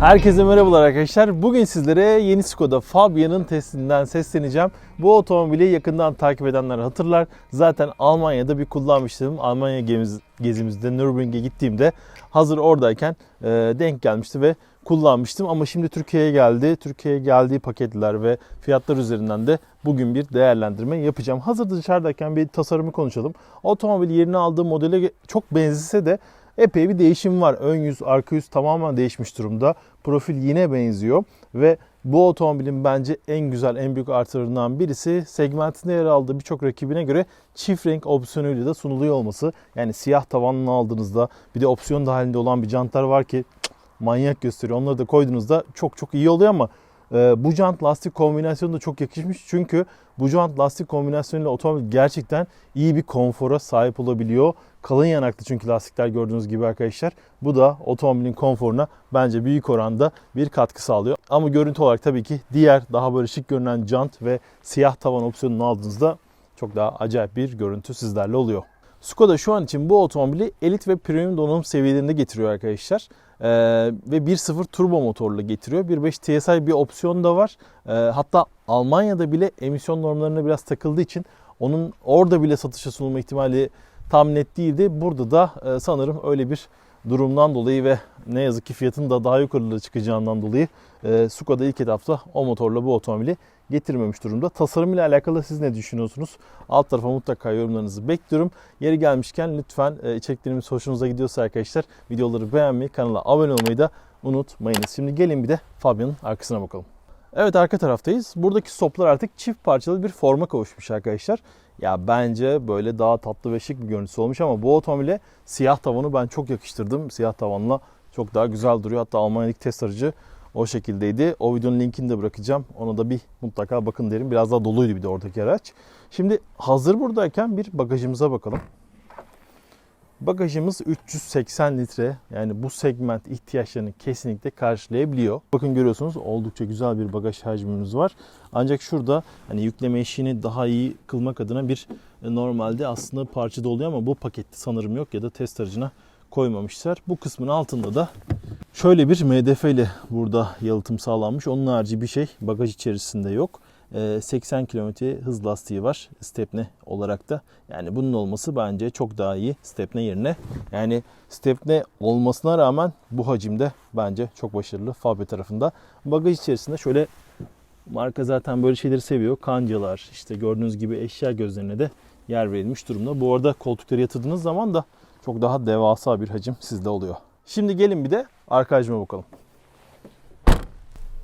Herkese merhabalar arkadaşlar. Bugün sizlere yeni Skoda Fabia'nın testinden sesleneceğim. Bu otomobili yakından takip edenler hatırlar. Zaten Almanya'da bir kullanmıştım. Almanya gemiz- gezimizde Nürburgring'e gittiğimde hazır oradayken e, denk gelmişti ve kullanmıştım. Ama şimdi Türkiye'ye geldi. Türkiye'ye geldiği paketler ve fiyatlar üzerinden de bugün bir değerlendirme yapacağım. Hazır dışarıdayken bir tasarımı konuşalım. Otomobil yerini aldığı modele çok benzese de epey bir değişim var. Ön yüz, arka yüz tamamen değişmiş durumda. Profil yine benziyor ve bu otomobilin bence en güzel, en büyük artılarından birisi segmentinde yer aldığı birçok rakibine göre çift renk opsiyonuyla da sunuluyor olması. Yani siyah tavanını aldığınızda bir de opsiyon dahilinde olan bir jantlar var ki manyak gösteriyor. Onları da koyduğunuzda çok çok iyi oluyor ama e, bu jant lastik kombinasyonu da çok yakışmış. Çünkü bu jant lastik kombinasyonuyla otomobil gerçekten iyi bir konfora sahip olabiliyor. Kalın yanaklı çünkü lastikler gördüğünüz gibi arkadaşlar. Bu da otomobilin konforuna bence büyük oranda bir katkı sağlıyor. Ama görüntü olarak tabii ki diğer daha böyle şık görünen jant ve siyah tavan opsiyonunu aldığınızda çok daha acayip bir görüntü sizlerle oluyor. Skoda şu an için bu otomobili elit ve premium donanım seviyelerinde getiriyor arkadaşlar. Ee, ve 1.0 turbo motorla getiriyor. 1.5 TSI bir opsiyon da var. Ee, hatta Almanya'da bile emisyon normlarına biraz takıldığı için onun orada bile satışa sunulma ihtimali tam net değildi. Burada da e, sanırım öyle bir durumdan dolayı ve ne yazık ki fiyatın da daha yukarılara çıkacağından dolayı e, Skoda ilk etapta o motorla bu otomobili getirmemiş durumda. Tasarım ile alakalı siz ne düşünüyorsunuz? Alt tarafa mutlaka yorumlarınızı bekliyorum. Yeri gelmişken lütfen e, içeriklerimiz hoşunuza gidiyorsa arkadaşlar videoları beğenmeyi, kanala abone olmayı da unutmayınız. Şimdi gelin bir de Fabia'nın arkasına bakalım. Evet arka taraftayız. Buradaki stoplar artık çift parçalı bir forma kavuşmuş arkadaşlar. Ya bence böyle daha tatlı ve şık bir görüntüsü olmuş ama bu otomobile siyah tavanı ben çok yakıştırdım. Siyah tavanla çok daha güzel duruyor. Hatta Almanya'daki test aracı o şekildeydi. O videonun linkini de bırakacağım. Ona da bir mutlaka bakın derim. Biraz daha doluydu bir de oradaki araç. Şimdi hazır buradayken bir bagajımıza bakalım. Bagajımız 380 litre. Yani bu segment ihtiyaçlarını kesinlikle karşılayabiliyor. Bakın görüyorsunuz oldukça güzel bir bagaj hacmimiz var. Ancak şurada hani yükleme işini daha iyi kılmak adına bir e, normalde aslında parçada oluyor ama bu pakette sanırım yok ya da test aracına koymamışlar. Bu kısmın altında da şöyle bir MDF ile burada yalıtım sağlanmış. Onun harici bir şey bagaj içerisinde yok. Ee, 80 km hız lastiği var stepne olarak da. Yani bunun olması bence çok daha iyi stepne yerine. Yani stepne olmasına rağmen bu hacimde bence çok başarılı Fabia tarafında. Bagaj içerisinde şöyle marka zaten böyle şeyleri seviyor. Kancalar işte gördüğünüz gibi eşya gözlerine de yer verilmiş durumda. Bu arada koltukları yatırdığınız zaman da çok daha devasa bir hacim sizde oluyor. Şimdi gelin bir de arka hacime bakalım.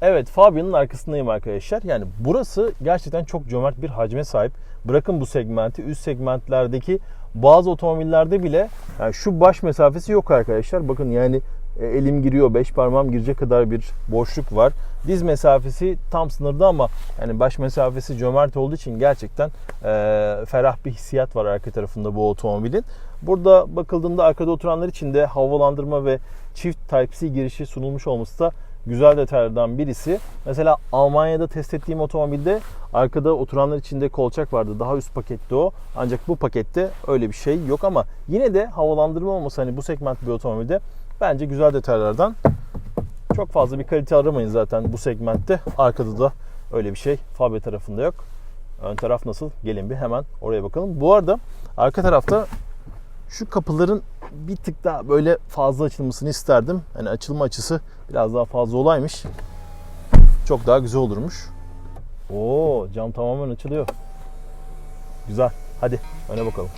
Evet Fabia'nın arkasındayım arkadaşlar. Yani burası gerçekten çok cömert bir hacme sahip. Bırakın bu segmenti üst segmentlerdeki bazı otomobillerde bile yani şu baş mesafesi yok arkadaşlar. Bakın yani e, elim giriyor 5 parmağım girecek kadar bir boşluk var. Diz mesafesi tam sınırda ama yani baş mesafesi cömert olduğu için gerçekten e, ferah bir hissiyat var arka tarafında bu otomobilin. Burada bakıldığında arkada oturanlar için de havalandırma ve çift Type-C girişi sunulmuş olması da güzel detaylardan birisi. Mesela Almanya'da test ettiğim otomobilde arkada oturanlar için de kolçak vardı. Daha üst pakette o. Ancak bu pakette öyle bir şey yok ama yine de havalandırma olması hani bu segment bir otomobilde bence güzel detaylardan. Çok fazla bir kalite aramayın zaten bu segmentte. Arkada da öyle bir şey Fabia tarafında yok. Ön taraf nasıl? Gelin bir hemen oraya bakalım. Bu arada arka tarafta şu kapıların bir tık daha böyle fazla açılmasını isterdim. Hani açılma açısı biraz daha fazla olaymış. Çok daha güzel olurmuş. Oo, cam tamamen açılıyor. Güzel. Hadi öne bakalım.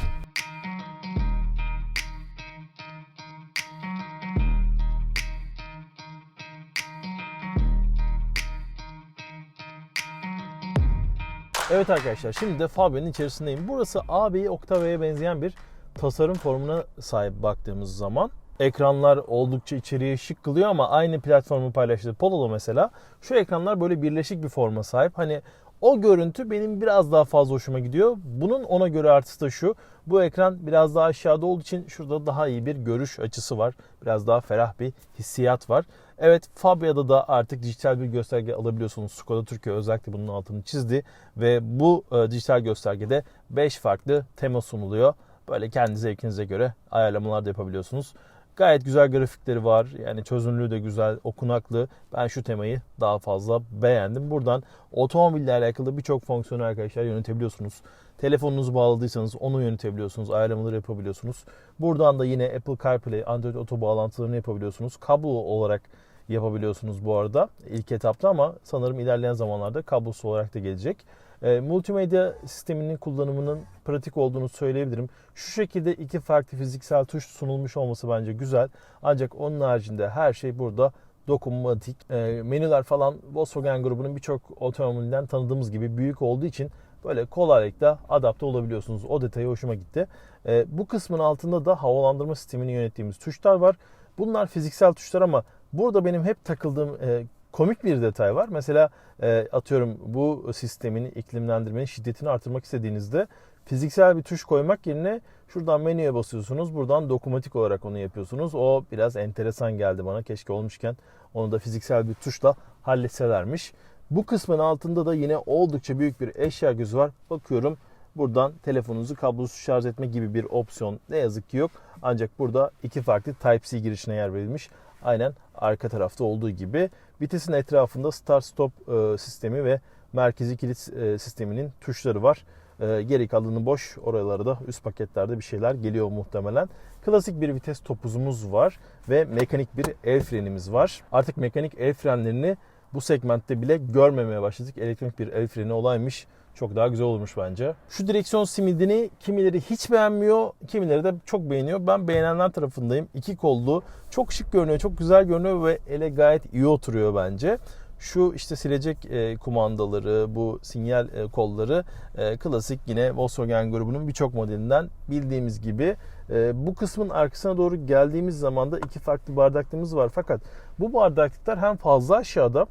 Evet arkadaşlar şimdi de Fabia'nın içerisindeyim. Burası AB Octavia'ya benzeyen bir tasarım formuna sahip baktığımız zaman ekranlar oldukça içeriye şık kılıyor ama aynı platformu paylaştığı Polo'da mesela şu ekranlar böyle birleşik bir forma sahip. Hani o görüntü benim biraz daha fazla hoşuma gidiyor. Bunun ona göre artısı da şu. Bu ekran biraz daha aşağıda olduğu için şurada daha iyi bir görüş açısı var. Biraz daha ferah bir hissiyat var. Evet Fabia'da da artık dijital bir gösterge alabiliyorsunuz. Skoda Türkiye özellikle bunun altını çizdi. Ve bu e, dijital göstergede 5 farklı tema sunuluyor. Böyle kendi zevkinize göre ayarlamalar da yapabiliyorsunuz. Gayet güzel grafikleri var. Yani çözünürlüğü de güzel, okunaklı. Ben şu temayı daha fazla beğendim. Buradan otomobille alakalı birçok fonksiyonu arkadaşlar yönetebiliyorsunuz. Telefonunuzu bağladıysanız onu yönetebiliyorsunuz. Ayarlamaları yapabiliyorsunuz. Buradan da yine Apple CarPlay, Android Auto bağlantılarını yapabiliyorsunuz. Kablo olarak yapabiliyorsunuz bu arada ilk etapta ama sanırım ilerleyen zamanlarda kablosuz olarak da gelecek. E, multimedya sisteminin kullanımının pratik olduğunu söyleyebilirim. Şu şekilde iki farklı fiziksel tuş sunulmuş olması bence güzel. Ancak onun haricinde her şey burada dokunmatik. E, menüler falan Volkswagen grubunun birçok otomobilden tanıdığımız gibi büyük olduğu için böyle kolaylıkla adapte olabiliyorsunuz. O detayı hoşuma gitti. E, bu kısmın altında da havalandırma sistemini yönettiğimiz tuşlar var. Bunlar fiziksel tuşlar ama burada benim hep takıldığım e, komik bir detay var. Mesela e, atıyorum bu sistemin iklimlendirmenin şiddetini artırmak istediğinizde fiziksel bir tuş koymak yerine şuradan menüye basıyorsunuz. Buradan dokunmatik olarak onu yapıyorsunuz. O biraz enteresan geldi bana. Keşke olmuşken onu da fiziksel bir tuşla halletselermiş. Bu kısmın altında da yine oldukça büyük bir eşya gözü var. Bakıyorum buradan telefonunuzu kablosuz şarj etme gibi bir opsiyon ne yazık ki yok. Ancak burada iki farklı Type-C girişine yer verilmiş. Aynen arka tarafta olduğu gibi. Vitesin etrafında start stop e, sistemi ve merkezi kilit e, sisteminin tuşları var. E, geri kalanı boş. Oralara da üst paketlerde bir şeyler geliyor muhtemelen. Klasik bir vites topuzumuz var ve mekanik bir el frenimiz var. Artık mekanik el frenlerini bu segmentte bile görmemeye başladık. Elektronik bir el freni olaymış. Çok daha güzel olmuş bence. Şu direksiyon simidini kimileri hiç beğenmiyor, kimileri de çok beğeniyor. Ben beğenenler tarafındayım. İki kollu, çok şık görünüyor, çok güzel görünüyor ve ele gayet iyi oturuyor bence. Şu işte silecek e, kumandaları, bu sinyal e, kolları e, klasik yine Volkswagen grubunun birçok modelinden bildiğimiz gibi. E, bu kısmın arkasına doğru geldiğimiz zaman da iki farklı bardaklığımız var. Fakat bu bardaklıklar hem fazla aşağıda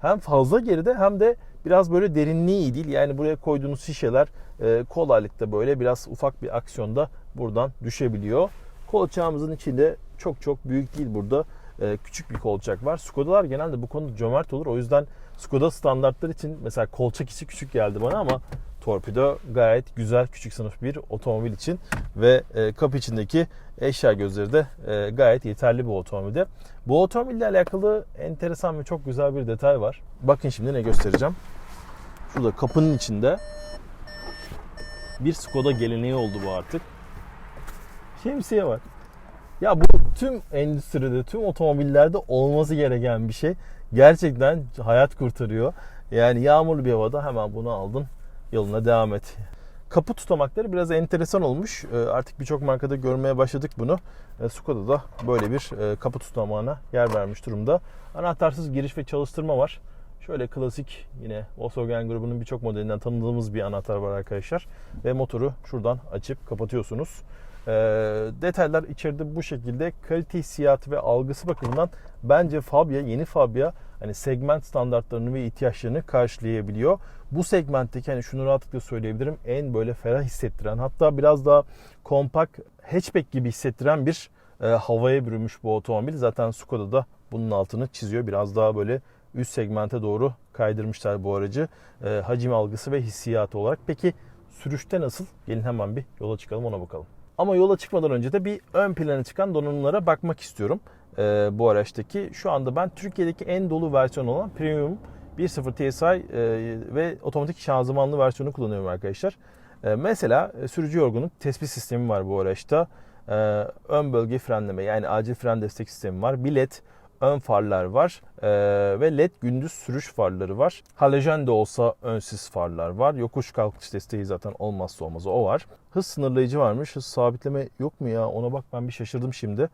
hem fazla geride hem de biraz böyle derinliği iyi değil. Yani buraya koyduğunuz şişeler e, kolaylıkla böyle biraz ufak bir aksiyonda buradan düşebiliyor. Kolçağımızın içinde çok çok büyük değil burada. E, küçük bir kolçak var. Skoda'lar genelde bu konuda cömert olur. O yüzden Skoda standartlar için mesela kolçak içi küçük geldi bana ama Torpido gayet güzel küçük sınıf bir otomobil için ve e, kapı içindeki eşya gözleri de e, gayet yeterli bu otomobilde. Bu otomobille alakalı enteresan ve çok güzel bir detay var. Bakın şimdi ne göstereceğim. Şurada kapının içinde bir Skoda geleneği oldu bu artık. Şemsiye var. Ya bu tüm endüstride, tüm otomobillerde olması gereken bir şey. Gerçekten hayat kurtarıyor. Yani yağmurlu bir havada hemen bunu aldın, yoluna devam et. Kapı tutamakları biraz enteresan olmuş. Ee, Artık birçok markada görmeye başladık bunu. Ee, Skoda da böyle bir e, kapı tutamağına yer vermiş durumda. Anahtarsız giriş ve çalıştırma var. Şöyle klasik yine Volkswagen grubunun birçok modelinden tanıdığımız bir anahtar var arkadaşlar. Ve motoru şuradan açıp kapatıyorsunuz. Ee, detaylar içeride bu şekilde kalite hissiyatı ve algısı bakımından bence Fabia, yeni Fabia hani segment standartlarını ve ihtiyaçlarını karşılayabiliyor. Bu segmentteki hani şunu rahatlıkla söyleyebilirim en böyle ferah hissettiren hatta biraz daha kompakt hatchback gibi hissettiren bir e, havaya bürünmüş bu otomobil. Zaten Skoda da bunun altını çiziyor. Biraz daha böyle üst segmente doğru kaydırmışlar bu aracı. E, hacim algısı ve hissiyatı olarak. Peki sürüşte nasıl? Gelin hemen bir yola çıkalım ona bakalım. Ama yola çıkmadan önce de bir ön plana çıkan donanımlara bakmak istiyorum. Ee, bu araçtaki. Şu anda ben Türkiye'deki en dolu versiyon olan Premium 1.0 TSI e, ve otomatik şanzımanlı versiyonu kullanıyorum arkadaşlar. E, mesela e, sürücü yorgunluk tespit sistemi var bu araçta. E, ön bölge frenleme yani acil fren destek sistemi var. Bilet, ön farlar var e, ve led gündüz sürüş farları var. Halojen de olsa önsiz farlar var. Yokuş kalkış desteği zaten olmazsa olmazı o var. Hız sınırlayıcı varmış. Hız sabitleme yok mu ya? Ona bak ben bir şaşırdım şimdi.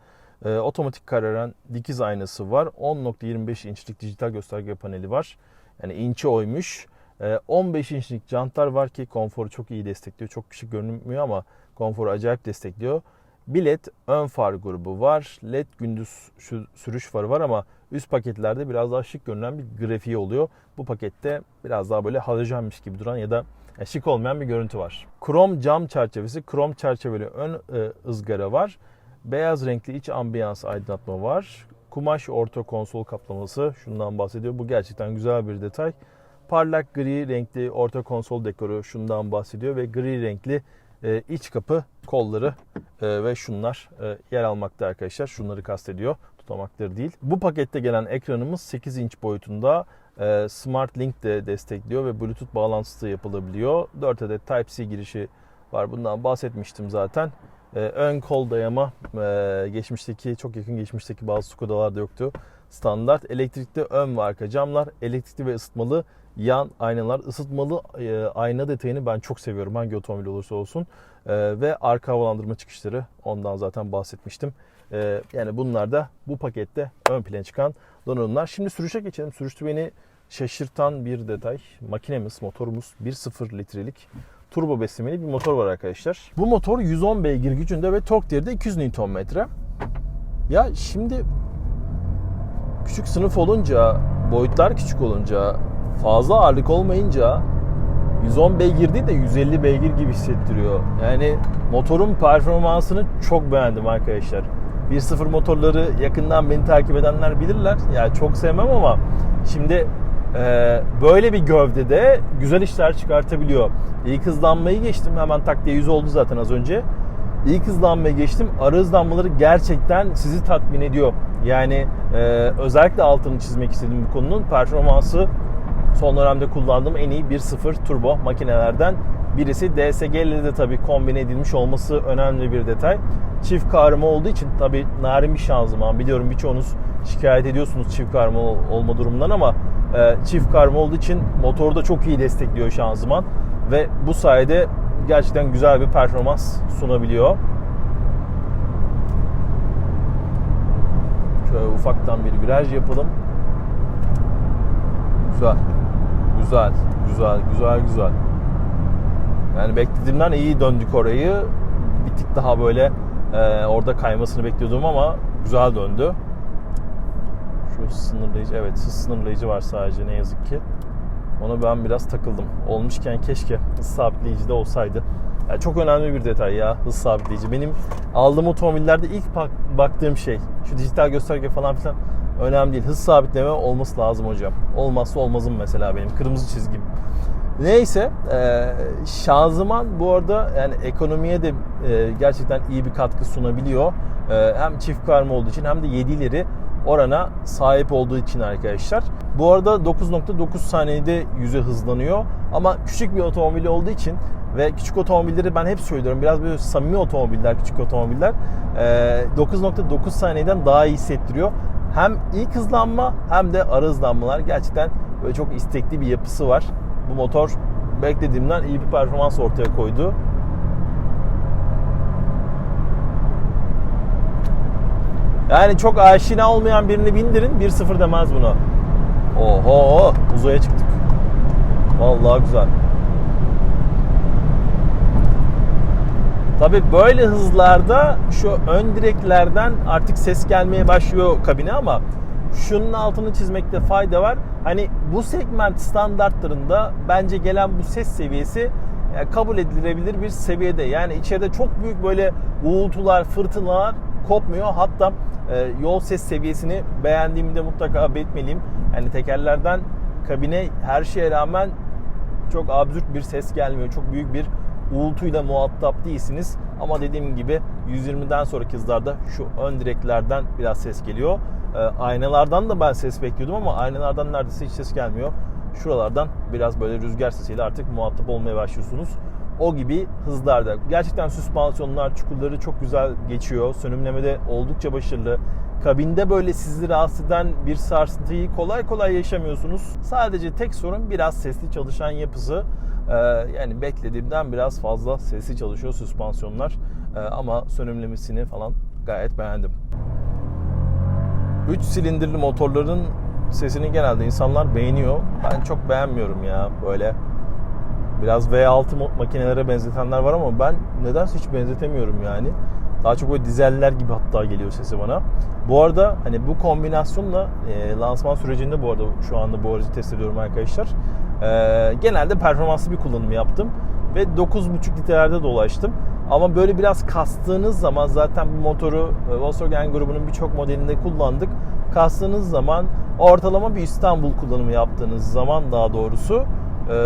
E, otomatik kararan dikiz aynası var. 10.25 inçlik dijital gösterge paneli var. Yani inçe oymuş. E, 15 inçlik jantlar var ki konforu çok iyi destekliyor. Çok küçük görünmüyor ama konforu acayip destekliyor. Bilet ön far grubu var. LED gündüz şu sürüş farı var ama üst paketlerde biraz daha şık görünen bir grafiği oluyor. Bu pakette biraz daha böyle halojenmiş gibi duran ya da e, şık olmayan bir görüntü var. Krom cam çerçevesi, krom çerçeveli ön e, ızgara var. Beyaz renkli iç ambiyans aydınlatma var. Kumaş orta konsol kaplaması şundan bahsediyor. Bu gerçekten güzel bir detay. Parlak gri renkli orta konsol dekoru şundan bahsediyor ve gri renkli e, iç kapı kolları e, ve şunlar e, yer almakta arkadaşlar. Şunları kastediyor. Tutamakları değil. Bu pakette gelen ekranımız 8 inç boyutunda. E, Smart Link de destekliyor ve Bluetooth bağlantısı yapılabiliyor. 4 adet Type-C girişi var. Bundan bahsetmiştim zaten. Ön kol dayama geçmişteki çok yakın geçmişteki bazı Skoda'larda yoktu. Standart elektrikli ön ve arka camlar, elektrikli ve ısıtmalı yan aynalar. Isıtmalı e, ayna detayını ben çok seviyorum hangi otomobil olursa olsun. E, ve arka havalandırma çıkışları ondan zaten bahsetmiştim. E, yani bunlar da bu pakette ön plana çıkan donanımlar. Şimdi sürüşe geçelim. Sürüşte beni şaşırtan bir detay. Makinemiz, motorumuz 1.0 litrelik turbo beslemeli bir motor var arkadaşlar. Bu motor 110 beygir gücünde ve tork değeri de 200 Nm. Ya şimdi küçük sınıf olunca, boyutlar küçük olunca, fazla ağırlık olmayınca 110 beygir değil de 150 beygir gibi hissettiriyor. Yani motorun performansını çok beğendim arkadaşlar. 1.0 motorları yakından beni takip edenler bilirler. Ya yani çok sevmem ama şimdi e, böyle bir gövdede güzel işler çıkartabiliyor. İlk hızlanmayı geçtim. Hemen tak diye 100 oldu zaten az önce. İlk hızlanmaya geçtim. Ara hızlanmaları gerçekten sizi tatmin ediyor. Yani e, özellikle altını çizmek istediğim bu konunun performansı son dönemde kullandığım en iyi 1.0 turbo makinelerden birisi. DSG ile de tabii kombine edilmiş olması önemli bir detay. Çift kavrama olduğu için tabii narin bir şanzıman. Biliyorum birçoğunuz şikayet ediyorsunuz çift kavrama olma durumundan ama e, çift kavrama olduğu için motoru da çok iyi destekliyor şanzıman. Ve bu sayede gerçekten güzel bir performans sunabiliyor. Şöyle ufaktan bir viraj yapalım. Güzel. Güzel. Güzel. Güzel. Güzel. Yani beklediğimden iyi döndük orayı. Bir tık daha böyle e, orada kaymasını bekliyordum ama güzel döndü. Şu sınırlayıcı. Evet hız sınırlayıcı var sadece ne yazık ki. Ona ben biraz takıldım. Olmuşken keşke hız sabitleyici de olsaydı. Yani çok önemli bir detay ya hız sabitleyici. Benim aldığım otomobillerde ilk baktığım şey şu dijital gösterge falan filan önemli değil. Hız sabitleme olması lazım hocam. Olmazsa olmazım mesela benim kırmızı çizgim. Neyse e, şanzıman bu arada yani ekonomiye de e, gerçekten iyi bir katkı sunabiliyor. E, hem çift karma olduğu için hem de 7'leri orana sahip olduğu için arkadaşlar. Bu arada 9.9 saniyede yüze hızlanıyor ama küçük bir otomobil olduğu için ve küçük otomobilleri ben hep söylüyorum biraz böyle samimi otomobiller küçük otomobiller 9.9 saniyeden daha iyi hissettiriyor. Hem ilk hızlanma hem de ara hızlanmalar gerçekten böyle çok istekli bir yapısı var. Bu motor beklediğimden iyi bir performans ortaya koydu. Yani çok aşina olmayan birini bindirin 1-0 demez buna. Oho uzaya çıktık. Vallahi güzel. Tabi böyle hızlarda şu ön direklerden artık ses gelmeye başlıyor kabine ama şunun altını çizmekte fayda var. Hani bu segment standartlarında bence gelen bu ses seviyesi e, kabul edilebilir bir seviyede. Yani içeride çok büyük böyle uğultular, fırtınalar kopmuyor. Hatta e, yol ses seviyesini beğendiğimde mutlaka belirtmeliyim. Yani tekerlerden kabine her şeye rağmen çok absürt bir ses gelmiyor. Çok büyük bir uğultuyla muhatap değilsiniz. Ama dediğim gibi 120'den sonraki hızlarda şu ön direklerden biraz ses geliyor. E, aynalardan da ben ses bekliyordum ama aynalardan neredeyse hiç ses gelmiyor. Şuralardan biraz böyle rüzgar sesiyle artık muhatap olmaya başlıyorsunuz o gibi hızlarda. Gerçekten süspansiyonlar, çukurları çok güzel geçiyor. Sönümlemede oldukça başarılı. Kabinde böyle sizi rahatsız eden bir sarsıntıyı kolay kolay yaşamıyorsunuz. Sadece tek sorun biraz sesli çalışan yapısı. Ee, yani beklediğimden biraz fazla sesli çalışıyor süspansiyonlar. Ee, ama sönümlemesini falan gayet beğendim. 3 silindirli motorların sesini genelde insanlar beğeniyor. Ben çok beğenmiyorum ya böyle Biraz V6 makinelere benzetenler var ama ben nedense hiç benzetemiyorum yani. Daha çok böyle dizeller gibi hatta geliyor sesi bana. Bu arada hani bu kombinasyonla e, lansman sürecinde bu arada şu anda bu aracı test ediyorum arkadaşlar. E, genelde performanslı bir kullanım yaptım ve 9.5 litrelerde dolaştım. Ama böyle biraz kastığınız zaman zaten bu motoru e, Volkswagen grubunun birçok modelinde kullandık. Kastığınız zaman ortalama bir İstanbul kullanımı yaptığınız zaman daha doğrusu e,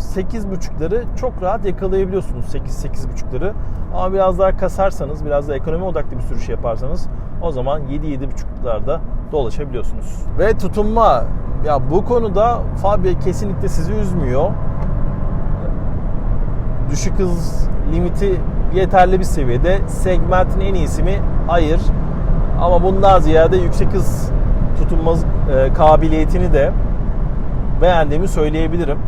8.5'ları çok rahat yakalayabiliyorsunuz 8-8.5'ları. Ama biraz daha kasarsanız, biraz daha ekonomi odaklı bir sürüş yaparsanız o zaman 7-7.5'larda dolaşabiliyorsunuz. Ve tutunma ya bu konuda Fabia kesinlikle sizi üzmüyor. Düşük hız limiti yeterli bir seviyede. Segmentin en iyisi mi? Hayır. Ama bundan ziyade yüksek hız tutunma e, kabiliyetini de beğendiğimi söyleyebilirim.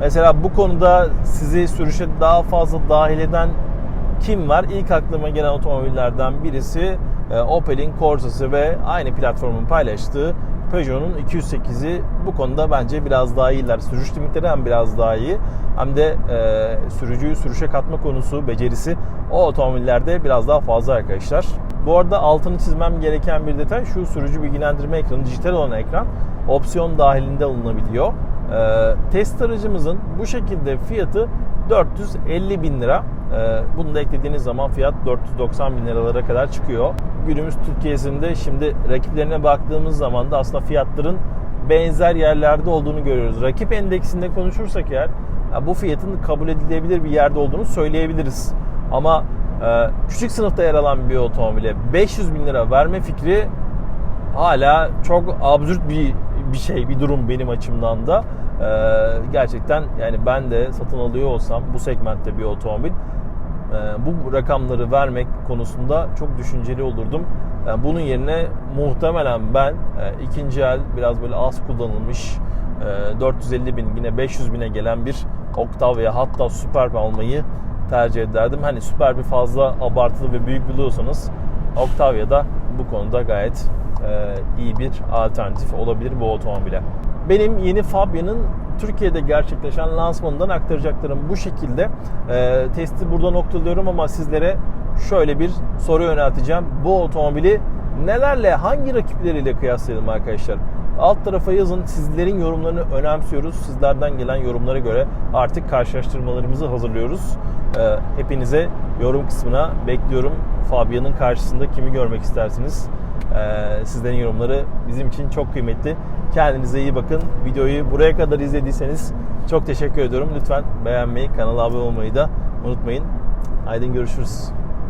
Mesela bu konuda sizi sürüşe daha fazla dahil eden kim var? İlk aklıma gelen otomobillerden birisi e, Opel'in Corsa'sı ve aynı platformun paylaştığı Peugeot'un 208'i bu konuda bence biraz daha iyiler. Sürüş limitleri hem biraz daha iyi hem de e, sürücüyü sürüşe katma konusu, becerisi o otomobillerde biraz daha fazla arkadaşlar. Bu arada altını çizmem gereken bir detay şu sürücü bilgilendirme ekranı, dijital olan ekran opsiyon dahilinde alınabiliyor. E, test aracımızın bu şekilde fiyatı 450 bin lira. Ee, bunu da eklediğiniz zaman fiyat 490 bin liralara kadar çıkıyor. Günümüz Türkiye'sinde şimdi rakiplerine baktığımız zaman da aslında fiyatların benzer yerlerde olduğunu görüyoruz. Rakip endeksinde konuşursak eğer bu fiyatın kabul edilebilir bir yerde olduğunu söyleyebiliriz. Ama e, küçük sınıfta yer alan bir otomobile 500 bin lira verme fikri hala çok absürt bir bir şey, bir durum benim açımdan da. Ee, gerçekten yani ben de satın alıyor olsam bu segmentte bir otomobil e, bu rakamları vermek konusunda çok düşünceli olurdum. Yani bunun yerine muhtemelen ben e, ikinci el biraz böyle az kullanılmış e, 450 bin yine 500 bine gelen bir Octavia hatta Superb almayı tercih ederdim. Hani Superb'i fazla abartılı ve büyük buluyorsanız Octavia da bu konuda gayet e, iyi bir alternatif olabilir bu otomobile. Benim yeni Fabia'nın Türkiye'de gerçekleşen lansmanından aktaracaklarım bu şekilde. E, testi burada noktalıyorum ama sizlere şöyle bir soru yönelteceğim. Bu otomobili nelerle, hangi rakipleriyle kıyaslayalım arkadaşlar? Alt tarafa yazın. Sizlerin yorumlarını önemsiyoruz. Sizlerden gelen yorumlara göre artık karşılaştırmalarımızı hazırlıyoruz. E, hepinize yorum kısmına bekliyorum. Fabia'nın karşısında kimi görmek istersiniz? Ee, sizlerin yorumları bizim için çok kıymetli. Kendinize iyi bakın. Videoyu buraya kadar izlediyseniz çok teşekkür ediyorum. Lütfen beğenmeyi, kanala abone olmayı da unutmayın. Haydi görüşürüz.